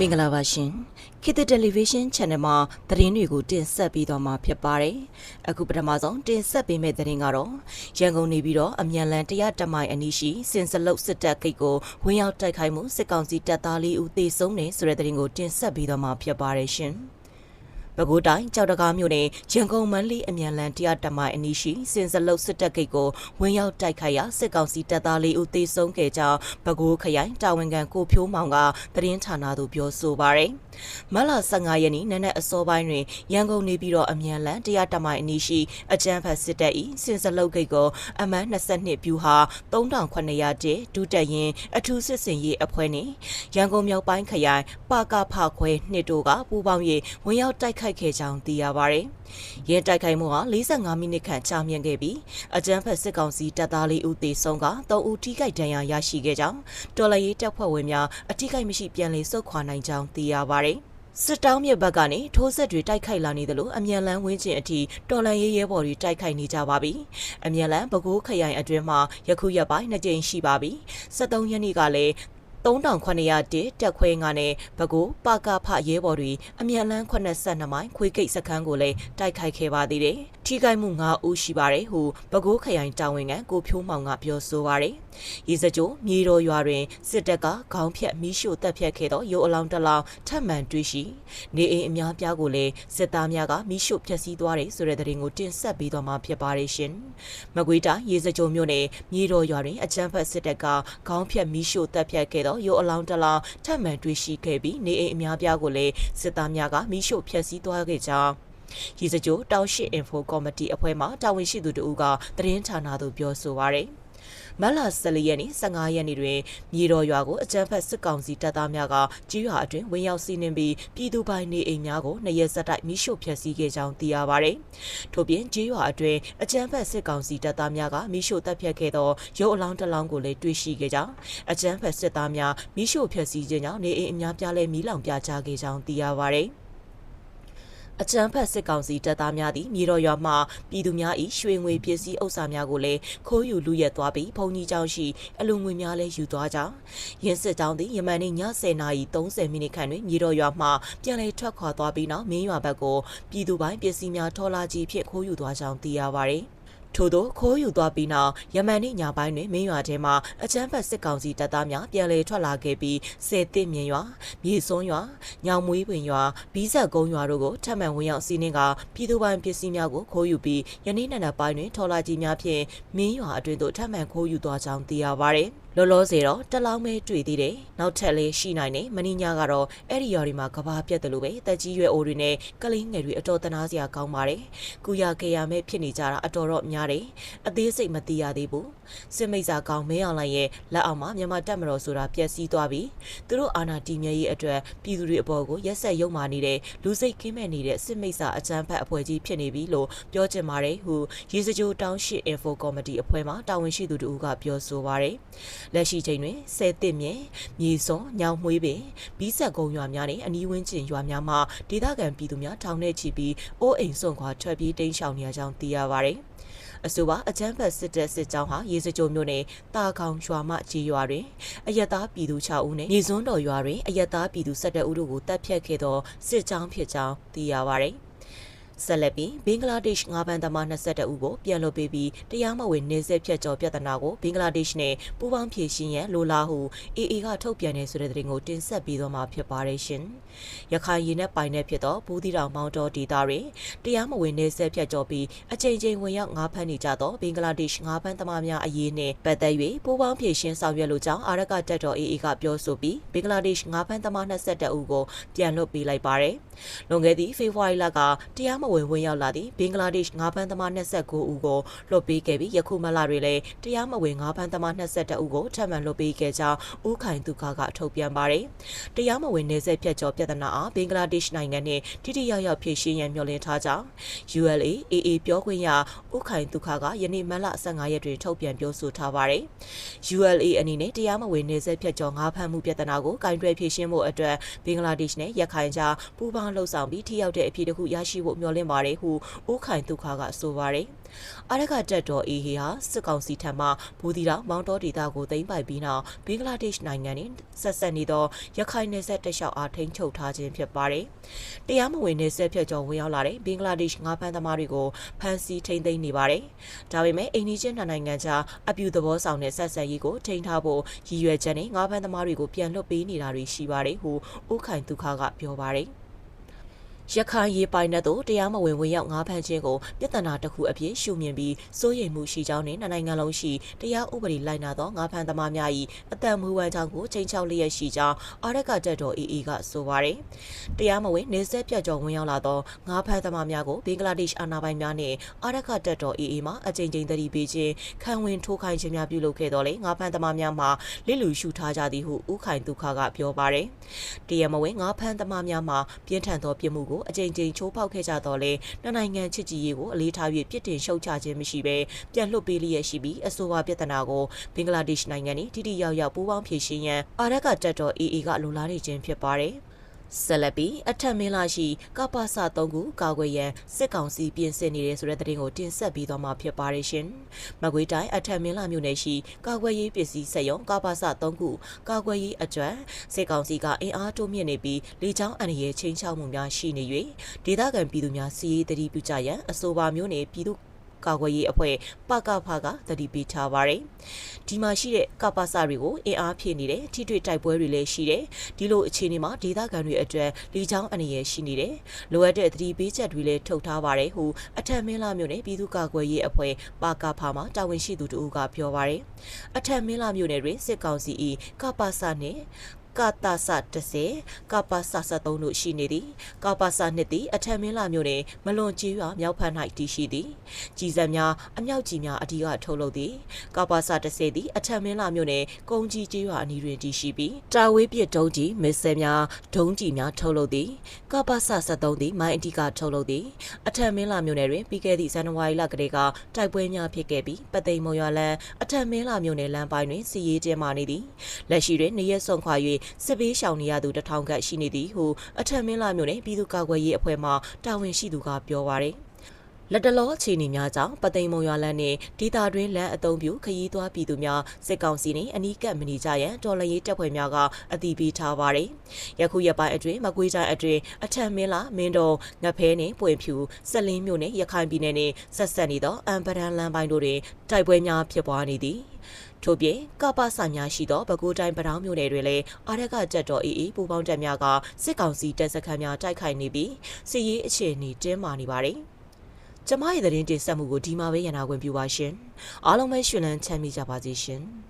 မင်္ဂလာပါရှင်ခေတ်သစ်တယ်လီဗီရှင်း channel မှာသတင်းတွေကိုတင်ဆက်ပေးသွားမှာဖြစ်ပါတယ်အခုပထမဆုံးတင်ဆက်ပေးမယ့်သတင်းကတော့ရန်ကုန်နေပြီးတော့အမြန်လန်တရားတမိုင်အနီးရှိစင်စလုတ်စစ်တပ်ဂိတ်ကိုဝင်ရောက်တိုက်ခိုက်မှုစစ်ကောင်စီတပ်သားလေးဦးသေဆုံးတယ်ဆိုတဲ့သတင်းကိုတင်ဆက်ပေးသွားမှာဖြစ်ပါတယ်ရှင် ပဲခူးတိုင်းကြောက်တကားမြို့နယ်ရန်ကုန်မန္တလေးအမြန်လန်တရားတမိုင်အနီးရှိစင်စလုတ်စစ်တပ်ဂိတ်ကိုဝင်ရောက်တိုက်ခိုက်ရာစစ်ကောင်စီတပ်သားလေးဦးသေဆုံးခဲ့ကြောင်းပဲခူးခရိုင်တာဝန်ခံကိုဖြိုးမောင်ကသတင်းဌာနသို့ပြောဆိုပါရယ်မလ15ရက်နေ့နနက်အစောပိုင်းတွင်ရန်ကုန်နေပြီးတော့အမြန်လန်တရားတမိုင်အနီးရှိအကြမ်းဖက်စစ်တပ်၏စင်စလုတ်ဂိတ်ကိုအမန်း22ပြူဟာ3900ကျဒုတက်ရင်အထူးစစ်စင်ရေးအဖွဲ့နှင့်ရန်ကုန်မြောက်ပိုင်းခရိုင်ပါကဖခွဲနှစ်တို့ကပူးပေါင်း၍ဝင်ရောက်တိုက်ခိုက်ခဲ့ကြောင်းသိရပါရယ်။ရဲတိုက်ခိုက်မှုဟာ45မိနစ်ခန့်ကြာမြင့်ခဲ့ပြီးအကြမ်းဖက်စစ်ကောင်စီတပ်သားလေးဦးသေဆုံးက3ဦးထိခိုက်ဒဏ်ရာရရှိခဲ့ကြောင်းတော်လှန်ရေးတပ်ဖွဲ့ဝင်များအထိခိုက်မရှိပြန်လည်ဆုတ်ခွာနိုင်ကြောင်းသိရပါရယ်။စစ်တောင်းမြစ်ဘက်ကနေထိုးဆက်တွေတိုက်ခိုက်လာနေသလိုအမြန်လန်းဝင်းကျင်အထိတော်လန်ရေးရဲဘော်တွေတိုက်ခိုက်နေကြပါပြီ။အမြန်လန်းပဲခူးခရိုင်အတွင်းမှာယခုရက်ပိုင်းနှစ်ကြိမ်ရှိပါပြီ။73ရက်နေ့ကလည်း 3900တက်ခွဲငါနဲ့ဘကိုးပါကဖရဲဘော်တွေအမြန်လန်း82မိုင်ခွေကိတ်စခန်းကိုလည်းတိုက်ခိုက်ခဲ့ပါသေးတယ်။ထိခိုက်မှု9ဦးရှိပါတယ်ဟုဘကိုးခရိုင်တာဝန်ခံကိုဖြိုးမောင်ကပြောဆိုပါရယ်။ ရေစကြိုမြေတော်ရွာတွင်စစ်တပ်ကခေါင်းဖြတ်မီးရှို့တပ်ဖြတ်ခဲ့သောရုပ်အလောင်းတစ်လောင်းထပ်မံတွေ့ရှိနေအိမ်အများပြားကိုလည်းစစ်သားများကမီးရှို့ဖျက်ဆီးသွားတယ်ဆိုတဲ့သတင်းကိုတင်ဆက်ပေးသွားမှာဖြစ်ပါတယ်ရှင်။မကွေးတိုင်းရေစကြိုမြို့နယ်မြေတော်ရွာတွင်အကြမ်းဖက်စစ်တပ်ကခေါင်းဖြတ်မီးရှို့တပ်ဖြတ်ခဲ့သောရုပ်အလောင်းတစ်လောင်းထပ်မံတွေ့ရှိခဲ့ပြီးနေအိမ်အများပြားကိုလည်းစစ်သားများကမီးရှို့ဖျက်ဆီးသွားခဲ့ကြောင်းရီစကြိုတောက်ရှိအင်ဖိုကော်မတီအဖွဲ့မှတာဝန်ရှိသူတို့ကသတင်းဌာနသို့ပြောဆိုပါရယ် မလ14ရက်နေ့15ရက်နေ့တွင်မြေတော်ရွာကိုအကြမ်းဖက်စစ်ကောင်စီတပ်သားများကကြီးရွာအတွင်းဝင်ရောက်စီးနင်းပြီးပြည်သူပိုင်နေအိမ်များကိုနှစ်ရက်ဆက်တိုက်မိရှို့ဖျက်ဆီးခဲ့ကြောင်းသိရပါဗျ။ထို့ပြင်ကြီးရွာအတွင်းအကြမ်းဖက်စစ်ကောင်စီတပ်သားများကမိရှို့တပ်ဖြတ်ခဲ့သောရုပ်အလောင်းတစ်လောင်းကိုလည်းတွေ့ရှိခဲ့ကြောင်းအကြမ်းဖက်စစ်သားများမိရှို့ဖျက်ဆီးခြင်းကြောင့်နေအိမ်အများပြားလည်းမိလောင်ပြကြခဲ့ကြောင်းသိရပါဗျ။ အကြမ်းဖက်စစ်ကောင်စီတပ်သားများသည်မြေတော်ရွာမှပြည်သူများ၏ရွှေငွေပစ္စည်းဥစ္စာများကိုလည်းခိုးယူလူရက်သွားပြီးဘုံကြီးကျောင်းရှိအလူငွေများလည်းယူသွားကြောင်းရင်းစစ်တောင်းသည်ယမန်နေ့ည10:30မိနစ်ခန့်တွင်မြေတော်ရွာမှပြန်လည်ထွက်ခွာသွားပြီးနောက်မင်းရွာဘက်ကိုပြည်သူပိုင်းပစ္စည်းများထော်လာကြီးဖြင့်ခိုးယူသွားကြောင်းသိရပါသည် ထို့သောခိုးယူသွားပြီးနောက်ယမန်နေ့ညပိုင်းတွင်မင်းရွာထဲမှအချမ်းဖတ်စစ်ကောင်စီတပ်သားများပြန်လည်ထွက်လာခဲ့ပြီးဆယ်တစ်မြင်ရွာမြေစွန်းရွာညောင်မွေးပင်ရွာဘီးဆက်ကုန်းရွာတို့ကိုထပ်မံဝင်ရောက်စီးနှင်းကပြည်သူပိုင်ပစ္စည်းများကိုခိုးယူပြီးယနေ့နံနက်ပိုင်းတွင်ထော်လာကြီးများဖြင့်မင်းရွာအတွင်းသို့ထပ်မံခိုးယူသွားကြောင်းသိရပါသည်လောလောဆယ်တော့တလောင်းပဲတွေ့သေးတယ်နောက်ထပ်လေးရှိနိုင်တယ်မင်းညာကတော့အဲ့ဒီရွာတွေမှာကဘာပြတ်တယ်လို့ပဲတက်ကြီးရွယ်အိုတွေနဲ့ကလေးငယ်တွေအတော်တနာစရာကောင်းပါတယ်ကုရခေရမဲ့ဖြစ်နေကြတာအတော်တော့များတယ်အသေးစိတ်မသိရသေးဘူးစစ်မိတ်စာကောင်းမင်းအောင်လိုက်ရဲ့လက်အောက်မှာမြန်မာတက်မတော်ဆိုတာပျက်စီးသွားပြီသူတို့အာဏာတည်မြဲရေးအတွက်ပြည်သူတွေအပေါ်ကိုရက်ဆက်ရုံမာနေတဲ့လူစိတ်ကင်းမဲ့နေတဲ့စစ်မိတ်စာအကြမ်းဖက်အဖွဲ့ကြီးဖြစ်နေပြီလို့ပြောချင်ပါတယ်ဟုရေစကြိုတောင်းရှိ info committee အဖွဲ့မှတာဝန်ရှိသူတို့ကပြောဆိုပါတယ်လက်ရှိချိန်တွင်ဆယ်တစ်မြဲမြေစွန်ညောင်မွေးပင်ဘီးဆက်ကုန်းရွာများနှင့်အနီးဝန်းကျင်ရွာများမှာဒေသခံပြည်သူများထောင်ထဲချီပြီးအိုးအိမ်စွန့်ခွာထွက်ပြေးတိမ်းရှောင်နေကြကြောင်းသိရပါသည်အဆိုပါအကြမ်းဖက်စစ်တပ်စစ်ကြောင်းဟာရေစကြိုမြို့နယ်တာခေါင်ရွာမှကြီးရွာတွင်အယက်သားပြည်သူ6ဦးနဲ့မြေစွန်းတော်ရွာတွင်အယက်သားပြည်သူ17ဦးတို့ကိုတပ်ဖြတ်ခဲ့သောစစ်ကြောင်းဖြစ်ကြောင်းသိရပါသည် ဆက်လက်ပြီးဘင်္ဂလားဒေ့ရှ်ငါးပန်းသမား22ဦးကိုပြန်လွှတ်ပေးပြီးတရားမဝင်နေဆက်ဖြတ်ကျော်ပြဿနာကိုဘင်္ဂလားဒေ့ရှ်နဲ့ပူးပေါင်းဖြေရှင်းရန်လိုလားဟု AA ကထုတ်ပြန်နေဆိုတဲ့သတင်းကိုတင်ဆက်ပေးသွားမှာဖြစ်ပါတယ်ရှင်။ရခိုင်ရင်းနဲ့ပိုင်တဲ့ဖြစ်သောဘူးတီတောင်မောင်တော်ဒေသတွင်တရားမဝင်နေဆက်ဖြတ်ကျော်ပြီးအချိန်ချင်းဝင်ရောက်ငါးဖမ်းနေကြသောဘင်္ဂလားဒေ့ရှ်ငါးပန်းသမားများအရေးနှင့်ပတ်သက်၍ပူးပေါင်းဖြေရှင်းဆောင်ရွက်လိုကြောင်းအာရကတက်တော် AA ကပြောဆိုပြီးဘင်္ဂလားဒေ့ရှ်ငါးပန်းသမား22ဦးကိုပြန်လွှတ်ပေးလိုက်ပါတယ်။လွန်ခဲ့သည့်ဖေဖော်ဝါရီလကတရားမဝင်ဝင်ရောက်လာသည့်ဘင်္ဂလားဒေ့ရှ်ငါးဖမ်းသမား29ဦးကိုလွှတ်ပေးခဲ့ပြီးယခုမလတွင်လည်းတရားမဝင်ငါးဖမ်းသမား22ဦးကိုထပ်မံလွှတ်ပေးခဲ့ကြောင်းဦးခိုင်သူခကထုတ်ပြန်ပါတယ်။တရားမဝင်နေဆက်ဖြတ်ကျော်ပြဿနာအားဘင်္ဂလားဒေ့ရှ်နိုင်ငံနဲ့ထိထိရောက်ရောက်ဖြေရှင်းရန်မျှော်လင့်ထားကြောင်း ULA AA ပြောခွင့်ရဦးခိုင်သူခကယနေ့မလ15ရက်တွင်ထုတ်ပြန်ပြောဆိုထားပါတယ်။ ULA အနေနဲ့တရားမဝင်နေဆက်ဖြတ်ကျော်ငါးဖမ်းမှုပြဿနာကိုကင်တွယ်ဖြေရှင်းဖို့အတွက်ဘင်္ဂလားဒေ့ရှ်နဲ့ရခိုင်ကြားပူးပေါင်းလှုပ်ဆောင်ပြီးထိရောက်တဲ့အဖြေတစ်ခုရရှိဖို့မျှော်လင့်လင့်ပါတယ်ဟုဦးခိုင်ဒုက္ခကဆိုပါတယ်အာရကတက်တော်အေဟီဟာစစ်ကောင်စီထံမှဘူဒီတော်မောင်တော်ဒေသကိုသိမ်းပိုက်ပြီးနောက်ဘင်္ဂလားဒေ့ရှ်နိုင်ငံနဲ့ဆက်ဆက်နေသောရခိုင်နယ်စပ်တလျှောက်အားထိန်းချုပ်ထားခြင်းဖြစ်ပါတယ်။တရားမဝင်နယ်စပ်ဖြတ်ကျော်ဝင်ရောက်လာတဲ့ဘင်္ဂလားဒေ့ရှ်ငါးဖမ်းသမားတွေကိုဖမ်းဆီးထိန်းသိမ်းနေပါတယ်။ဒါပေမဲ့အိန္ဒိချင်းနှစ်နိုင်ငံကြားအပြူသဘောဆောင်တဲ့ဆက်ဆံရေးကိုထိန်းထားဖို့ရည်ရွယ်ချက်နဲ့ငါးဖမ်းသမားတွေကိုပြန်လွှတ်ပေးနေတာတွေရှိပါတယ်ဟုဦးခိုင်ဒုက္ခကပြောပါတယ်။ ရခိုင်ရေပိုင်နက်တို့တရားမဝင်ဝင်ရောက်ငါးဖမ်းခြင်းကိုပြဿနာတစ်ခုအဖြစ်ရှုမြင်ပြီးစိုးရိမ်မှုရှိကြောင်းနဲ့နှစ်နိုင်ငံလုံးရှိတရားဥပဒေလိုက်နာသောငါးဖမ်းသမားများ၏အတံမူဝမ်းကြောင်းကိုချိန်ချောက်လျက်ရှိကြောင်းအာရကတက်တော် AA ကဆိုပါတယ်။တရားမဝင်နေဆက်ပြတ်ကျော်ဝင်ရောက်လာသောငါးဖမ်းသမားများကိုဘင်္ဂလားဒေ့ရှ်အာဏာပိုင်များနှင့်အာရကတက်တော် AA မှအကြိမ်ကြိမ်သတိပေးခြင်းခံဝင်ထိုးခိုင်းခြင်းများပြုလုပ်ခဲ့တော်လဲငါးဖမ်းသမားများမှလစ်လူရှုထားကြသည်ဟုဥခိုင်ဒုက္ခကပြောပါတယ်။တရားမဝင်ငါးဖမ်းသမားများမှပြင်းထန်သောပြစ်မှုကိုအကြိမ်ကြိမ်ချိုးဖောက်ခဲ့ကြတော့လေနှစ်နိုင်ငံချစ်ကြည်ရေးကိုအလေးထား၍ပြစ်တင်ရှုတ်ချခြင်းမရှိဘဲပြန်လွှတ်ပေးလျက်ရှိပြီးအဆိုပါပြဿနာကိုဘင်္ဂလားဒေ့ရှ်နိုင်ငံနှင့်ထိထိရောက်ရောက်ပူးပေါင်းဖြေရှင်းရန်အာရကတက်တော် AA ကလိုလားနေခြင်းဖြစ်ပါတယ် ဆက်လက်ပြီးအထက်မင်းလာရှိကပ္ပစ3ခုကာကွယ်ရန်စစ်ကောင်စီပြင်ဆင်နေတဲ့ဆိုတဲ့သတင်းကိုတင်ဆက်ပြီးတော့မှာဖြစ်ပါတယ်ရှင်။မကွေးတိုင်းအထက်မင်းလာမြို့နယ်ရှိကာကွယ်ရေးပစ္စည်းစက်ရုံကပ္ပစ3ခုကာကွယ်ရေးအကြွစစ်ကောင်စီကအင်အားတိုးမြင့်နေပြီးလေကြောင်းအန္တရာယ်ချင်းချောက်မှုများရှိနေ၍ဒေသခံပြည်သူများစီးရေးတတိပြုကြရန်အဆိုပါမျိုးနယ်ပြည်သူ ကာကွယ်ရေးအဖွဲ့ပကဖကတတိပေးထားပါတယ်။ဒီမှာရှိတဲ့ကပ္ပစတွေကိုအင်အားဖြည့်နေတဲ့ထိတွေ့တိုက်ပွဲတွေလည်းရှိတယ်။ဒီလိုအခြေအနေမှာဒေသခံတွေအတွက်လီချောင်းအနေရရှိနေတယ်။လိုအပ်တဲ့တတိပေးချက်တွေလည်းထုတ်ထားပါတယ်ဟုအထက်မင်းလာမြို့နယ်ပြည်သူ့ကာကွယ်ရေးအဖွဲ့ပကဖမှာတာဝန်ရှိသူတို့ကပြောပါတယ်။အထက်မင်းလာမြို့နယ်တွင်စစ်ကောင်စီ၏ကပ္ပစနှင့် ကတာဆ30ကပါဆ73တို့ရှိနေသည်ကပါဆနှစ်သည်အထက်မင်းလာမြို့နယ်မလွန်ကြီးရွာမြောက်ဖက်၌တည်ရှိသည်ကြီးစံများအမြောက်ကြီးများအဓိကထုတ်လုပ်သည်ကပါဆ30သည်အထက်မင်းလာမြို့နယ်ကုန်းကြီးကြီးရွာအနီးတွင်တည်ရှိပြီးတာဝေးပြစ်ဒုံးကြီးမစ်ဆယ်များဒုံးကြီးများထုတ်လုပ်သည်ကပါဆ73သည်မိုင်းအဓိကထုတ်လုပ်သည်အထက်မင်းလာမြို့နယ်တွင်ပြီးခဲ့သည့်ဇန်နဝါရီလကတည်းကတိုက်ပွဲများဖြစ်ခဲ့ပြီးပသိမ်မုံရွာလန်းအထက်မင်းလာမြို့နယ်လမ်းပိုင်းတွင်စီရေးကျင်းမာနေသည်လက်ရှိတွင်နေရက်ဆုံးခွာ၍စစ်ပေးရှောင်နေရသူတထောင်ခန့်ရှိနေသည်ဟုအထက်မင်းလာမြို့နယ်ပြည်သူ့ကာကွယ်ရေးအဖွဲ့မှတာဝန်ရှိသူကပြောပါရယ်လက်တလောအခြေအနေများကြောင့်ပသိမ်မုံရွာလန်းနှင့်ဒေတာတွင်လမ်းအုံပြုခရီးသွားပြည်သူများစစ်ကောင်စီနှင့်အနီးကပ်မနေကြရန်တော်လှန်ရေးတပ်ဖွဲ့များကအတိပေးထားပါရယ်ယခုရက်ပိုင်းအတွင်းမကွေးတိုင်းအတွင်းအထက်မင်းလာမင်းတော်ငဖဲနှင့်ပွင့်ဖြူဆက်လင်းမြို့နှင့်ရခိုင်ပြည်နယ်နှင့်ဆက်ဆက်နေသောအမ်ပရန်လမ်းပိုင်းတို့တွင်တိုက်ပွဲများဖြစ်ပွားနေသည် ထို့ပြင်ကပ္ပဆာများရှိသောပဲခူးတိုင်းပတောင်းမြို့နယ်တွင်လည်းအာရကကြက်တော်အေးအေးပူပေါင်းတပ်များကစစ်ကောင်စီတပ်စခန်းများတိုက်ခိုက်နေပြီးစစ်ရေးအခြေအနေတင်းမာနေပါတယ်။ကျမရဲ့သတင်းတင်ဆက်မှုကိုဒီမှာပဲရနာခွင့်ပြုပါရှင်။အားလုံးပဲရှင်လန်းချမ်းမြေ့ကြပါစေရှင်။